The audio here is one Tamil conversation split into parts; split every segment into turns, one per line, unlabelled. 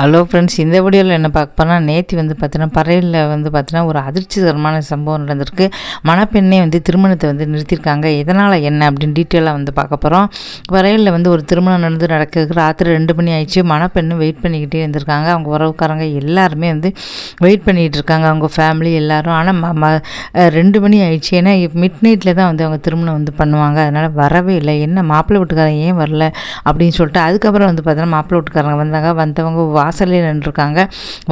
ஹலோ ஃப்ரெண்ட்ஸ் இந்த வீடியோவில் என்ன பார்க்க போனால் நேற்று வந்து பார்த்தீங்கன்னா பறையில் வந்து பார்த்தீங்கன்னா ஒரு அதிர்ச்சிகரமான சம்பவம் நடந்திருக்கு. மணப்பெண்ணே வந்து திருமணத்தை வந்து நிறுத்தியிருக்காங்க. இதனால் என்ன அப்படின்னு டீட்டெயிலாக வந்து பார்க்க போகிறோம் பறையில் வந்து ஒரு திருமணம் நடந்து நடக்கிறதுக்கு ராத்திரி ரெண்டு மணி ஆயிடுச்சு. மணப்பெண்ணு வெயிட் பண்ணிக்கிட்டே இருந்திருக்காங்க. அவங்க உறவுக்காரங்க எல்லாருமே வந்து வெயிட் பண்ணிகிட்டு இருக்காங்க. அவங்க ஃபேமிலி எல்லாரும். ஆனால் ம ம ரெண்டு மணி ஆயிடுச்சு. ஏன்னா மிட் நைட்டில் தான் வந்து அவங்க திருமணம் வந்து பண்ணுவாங்க. அதனால் வரவே இல்லை. என்ன மாப்பிள்ளை வீட்டுக்காரங்க ஏன் வரல அப்படின்னு சொல்லிட்டு அதுக்கப்புறம் வந்து பார்த்தீங்கன்னா மாப்பிள்ளை வீட்டுக்காரங்க வந்தாங்க. வந்தவங்க வாசலே நின்றுருக்காங்க.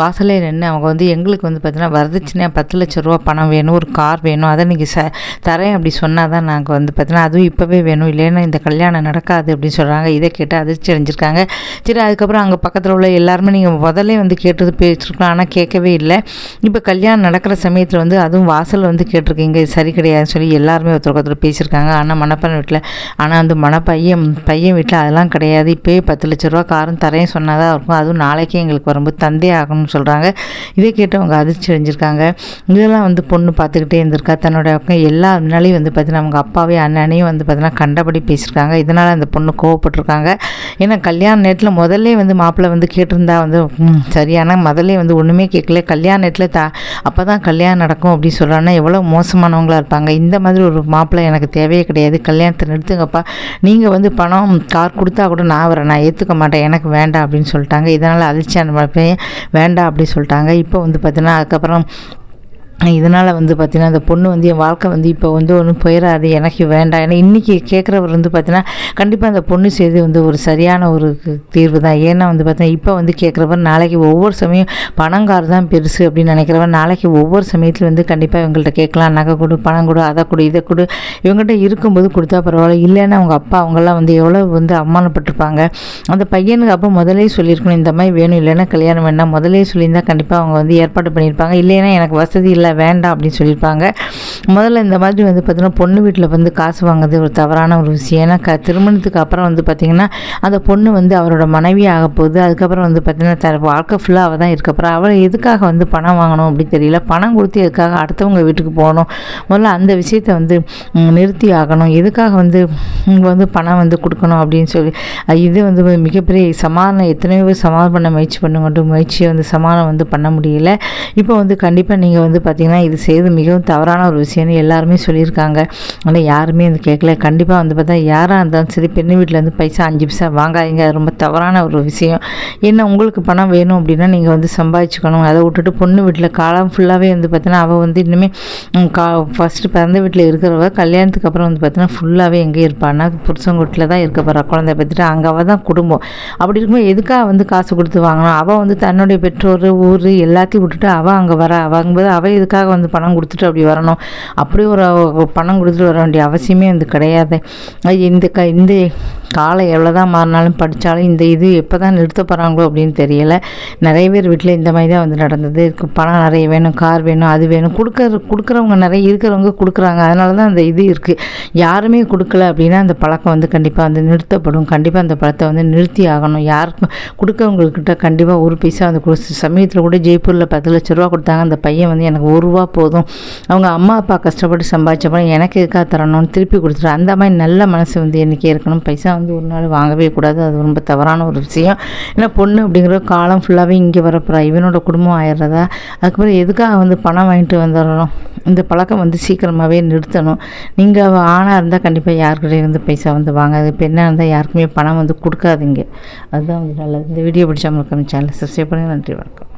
வாசலே நின்று அவங்க வந்து எங்களுக்கு வந்து பார்த்தீங்கன்னா வரதட்சணையாக பத்து லட்ச ரூபா பணம் வேணும் ஒரு கார் வேணும். அதை நீங்கள் ச தரேன் அப்படி சொன்னால் தான் நாங்கள் வந்து பார்த்தீங்கன்னா அதுவும் இப்போவே வேணும். இல்லைன்னா இந்த கல்யாணம் நடக்காது அப்படின்னு சொல்கிறாங்க இதை கேட்டு அதிர்ச்சி அடைஞ்சிருக்காங்க. சரி அதுக்கப்புறம் அங்கே பக்கத்தில் உள்ள எல்லாருமே நீங்கள் முதல்ல வந்து கேட்டது பேசிருக்கலாம். ஆனால் கேட்கவே இல்லை. இப்போ கல்யாணம் நடக்கிற சமயத்தில் வந்து அதுவும் வாசல் வந்து கேட்டிருக்கீங்க. சரி கிடையாதுன்னு சொல்லி எல்லாருமே ஒருத்தர் ஒருத்தர் பேசியிருக்காங்க. ஆனால் மணப்பன் வீட்டில் ஆனால் அந்த மணப்பையன் பையன் வீட்டில் அதெல்லாம் கிடையாது. இப்போயே பத்து லட்ச ரூபா காரும் தரேன் சொன்னால் தான் இருக்கும். அதுவும் நாளைக்கே எங்களுக்கு வரும்போது தந்தே ஆகணும்னு சொல்கிறாங்க இதை கேட்டு அவங்க அதிர்ச்சி அடைஞ்சிருக்காங்க. இதெல்லாம் வந்து பொண்ணு பார்த்துக்கிட்டே இருந்திருக்கா. தன்னோட பக்கம் எல்லா முன்னாலையும் வந்து பார்த்தீங்கன்னா அவங்க அப்பாவே அண்ணனையும் வந்து பார்த்தீங்கன்னா கண்டபடி பேசியிருக்காங்க. இதனால் அந்த பொண்ணு கோவப்பட்டிருக்காங்க. ஏன்னா கல்யாண நேரத்தில் முதல்ல வந்து மாப்பிள்ளை வந்து கேட்டிருந்தா வந்து சரியான முதல்ல வந்து ஒன்றுமே கேட்கல. கல்யாண நேரத்தில் தா அப்போ தான் கல்யாணம் நடக்கும் அப்படின்னு சொல்கிறாங்கன்னா எவ்வளோ மோசமானவங்களா இருப்பாங்க. இந்த மாதிரி ஒரு மாப்பிள்ளை எனக்கு தேவையே கிடையாது. கல்யாணத்தை நிறுத்துங்கப்பா. நீங்கள் வந்து பணம் கார் கொடுத்தா கூட நான் வரேன். நான் ஏற்றுக்க மாட்டேன். எனக்கு வேண்டாம் அப்படின்னு சொல்லிட்டாங்க. இதனால் அதிர்ச்சியான பையன் வேண்டாம் அப்படி சொல்லிட்டாங்க. இப்போ வந்து பார்த்தீங்கன்னா அதுக்கப்புறம் இதனால் வந்து பார்த்திங்கன்னா அந்த பொண்ணு வந்து என் வாழ்க்கை வந்து இப்போ வந்து ஒன்றும் போயிடாது எனக்கு வேண்டாம். ஏன்னா இன்றைக்கி கேட்குறவர் வந்து பார்த்தீங்கன்னா கண்டிப்பாக அந்த பொண்ணு செய்து வந்து ஒரு சரியான ஒரு தீர்வு தான். ஏன்னா வந்து பார்த்தீங்கன்னா இப்போ வந்து கேட்குறவர் நாளைக்கு ஒவ்வொரு சமயம் பணங்கார் தான் பெருசு அப்படின்னு நினைக்கிறவர். நாளைக்கு ஒவ்வொரு சமயத்தில் வந்து கண்டிப்பாக இவங்கள்ட்ட கேட்கலாம். நகை கொடு பணம் கொடு அதை கொடு இதை கொடு. இவங்ககிட்ட இருக்கும்போது கொடுத்தா பரவாயில்ல. இல்லைன்னா அவங்க அப்பா அவங்கெல்லாம் வந்து எவ்வளோ வந்து அவமானப்பட்டிருப்பாங்க. அந்த பையனுக்கு அப்போ முதலே சொல்லியிருக்கணும் இந்த மாதிரி வேணும் இல்லைன்னா கல்யாணம் வேணாம் முதலே சொல்லியிருந்தால் கண்டிப்பாக அவங்க வந்து ஏற்பாடு பண்ணியிருப்பாங்க. இல்லைன்னா எனக்கு வசதி இல்லை வேண்டாம் அப்படின்னு சொல்லியிருப்பாங்க. முதல்ல இந்த மாதிரி வந்து பார்த்திங்கன்னா பொண்ணு வீட்டில் வந்து காசு வாங்குறது ஒரு தவறான ஒரு விஷயம். ஏன்னா க திருமணத்துக்கு அப்புறம் வந்து பார்த்திங்கன்னா அந்த பொண்ணு வந்து அவரோட மனைவி ஆக போகுது. அதுக்கப்புறம் வந்து பார்த்திங்கன்னா த வாழ்க்கை ஃபுல்லாக அவள் தான் இருக்கப்புறம் அவளை எதுக்காக வந்து பணம் வாங்கணும் அப்படின்னு தெரியல. பணம் கொடுத்து எதுக்காக அடுத்தவங்க வீட்டுக்கு போகணும்? முதல்ல அந்த விஷயத்தை வந்து நிறுத்தி ஆகணும். எதுக்காக வந்து வந்து பணம் வந்து கொடுக்கணும் அப்படின்னு சொல்லி இது வந்து மிகப்பெரிய சமாதானம் எத்தனையோ பேர் சமாதானம் பண்ண முயற்சி பண்ணுங்கட்டும் முயற்சியை வந்து சமாதானம் வந்து பண்ண முடியல. இப்போ வந்து கண்டிப்பாக நீங்கள் வந்து பார்த்தீங்கன்னா இது செய்து மிகவும் தவறான ஒரு விஷயம்னு எல்லாருமே சொல்லியிருக்காங்க. ஆனால் யாருமே வந்து கேட்கல. கண்டிப்பாக வந்து பார்த்தா யாராக இருந்தாலும் சரி பெண்ணு வீட்டிலேருந்து பைசா அஞ்சு பைசா வாங்காதீங்க. அது ரொம்ப தவறான ஒரு விஷயம். என்ன உங்களுக்கு பணம் வேணும் அப்படின்னா நீங்கள் வந்து சம்பாதிச்சுக்கணும். அதை விட்டுட்டு பொண்ணு வீட்டில் காலம் ஃபுல்லாகவே வந்து பார்த்தீங்கன்னா அவள் வந்து இன்னுமே கா ஃபஸ்ட்டு பிறந்த வீட்டில் இருக்கிறவ கல்யாணத்துக்கு அப்புறம் வந்து பார்த்தீங்கன்னா ஃபுல்லாகவே எங்கே போகிறான்னா புருஷன் வீட்டில் தான் இருக்க போகிறா குழந்தை பெற்றுட்டு அங்கே அவள் தான் குடும்பம். அப்படி இருக்கும்போது எதுக்காக வந்து காசு கொடுத்து வாங்கணும் அவள் வந்து தன்னுடைய பெற்றோர் ஊர் எல்லாத்தையும் விட்டுட்டு அவள் அங்கே வர. வாங்கும்போது அவள் எதுக்காக வந்து பணம் கொடுத்துட்டு அப்படி வரணும்? அப்படி ஒரு பணம் கொடுத்துட்டு வர வேண்டிய அவசியமே வந்து கிடையாது. இந்த க இந்த காலம் எவ்வளோ தான் மாறினாலும் படித்தாலும் இந்த இது எப்போ தான் நிறுத்த போகிறாங்களோ அப்படின்னு தெரியலை. நிறைய பேர் வீட்டில் இந்த மாதிரி தான் வந்து நடந்தது. பணம் நிறைய வேணும் கார் வேணும் அது வேணும். கொடுக்குற கொடுக்குறவங்க நிறைய இருக்கிறவங்க கொடுக்குறாங்க. அதனால தான் அந்த இது இருக்குது யாருமே கொடுக்கல அப்படின்னா அந்த பழக்கம் வந்து கண்டிப்பாக வந்து நிறுத்தப்படும். கண்டிப்பாக அந்த பழத்தை வந்து நிறுத்தி ஆகணும். யாருக்கும் கொடுக்கவங்கக்கிட்ட கண்டிப்பாக ஒரு பைசா வந்து கொடுத்து சமயத்தில் கூட ஜெய்ப்பூரில் பத்து லட்ச ரூபா கொடுத்தாங்க. அந்த பையன் வந்து எனக்கு ஒரு ரூபா போதும். அவங்க அம்மா அப்பா கஷ்டப்பட்டு சம்பாதிச்ச பணம் எனக்கு எதுக்காக தரணும்னு திருப்பி கொடுத்துரு அந்த மாதிரி நல்ல மனசு வந்து என்றைக்கே இருக்கணும்? பைசா வந்து ஒரு நாள் வாங்கவே கூடாது. அது ரொம்ப தவறான ஒரு விஷயம். ஏன்னா பொண்ணு அப்படிங்கிற காலம் ஃபுல்லாகவே இங்கே வரப்போகிறா இவனோட குடும்பம் ஆயிடுறதா? அதுக்கப்புறம் எதுக்காக வந்து பணம் வாங்கிட்டு வந்துடணும் இந்த பழக்கம் வந்து சீக்கிரமாகவே நிறுத்தணும். நீங்கள் ஆணாக இருந்தால் கண்டிப்பாக யாருக்கிட்டையும் வந்து பைசா வந்து வாங்காது. இப்போ என்ன இருந்தால் யாருக்குமே பணம் வந்து கொடுக்காதீங்க. அதுதான் வந்து நல்லது. இந்த வீடியோ பிடிச்சா மறக்காம சேனல் சப்ஸ்கிரைப் பண்ணி நன்றி வணக்கம்.